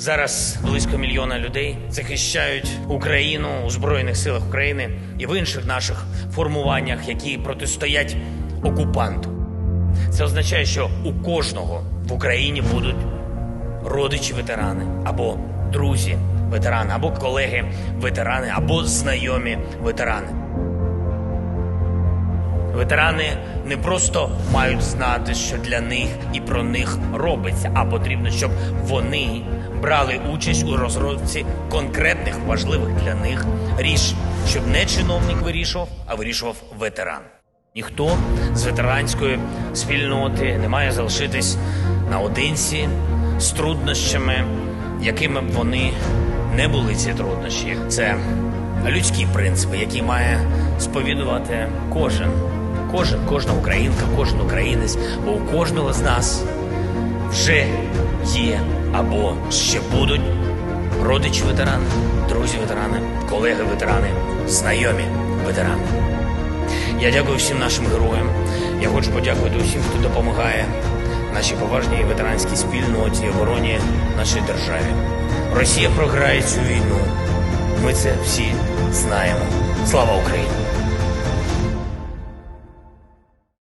Зараз близько мільйона людей захищають Україну у Збройних силах України і в інших наших формуваннях, які протистоять окупанту. Це означає, що у кожного в Україні будуть родичі ветерани, або друзі ветерани, або колеги ветерани, або знайомі ветерани. Ветерани не просто мають знати, що для них і про них робиться, а потрібно, щоб вони брали участь у розробці конкретних важливих для них рішень, щоб не чиновник вирішував, а вирішував ветеран. Ніхто з ветеранської спільноти не має залишитись наодинці з труднощами, якими б вони не були ці труднощі. Це людські принципи, які має сповідувати кожен, кожен, кожна українка, кожен українець, бо у кожного з нас вже є або ще будуть родичі ветерани, друзі ветерани, колеги ветерани, знайомі ветерани. Я дякую всім нашим героям. Я хочу подякувати усім, хто допомагає нашій поважній ветеранській спільноті, обороні нашої державі. Росія програє цю війну. Ми це всі знаємо. Слава Україні!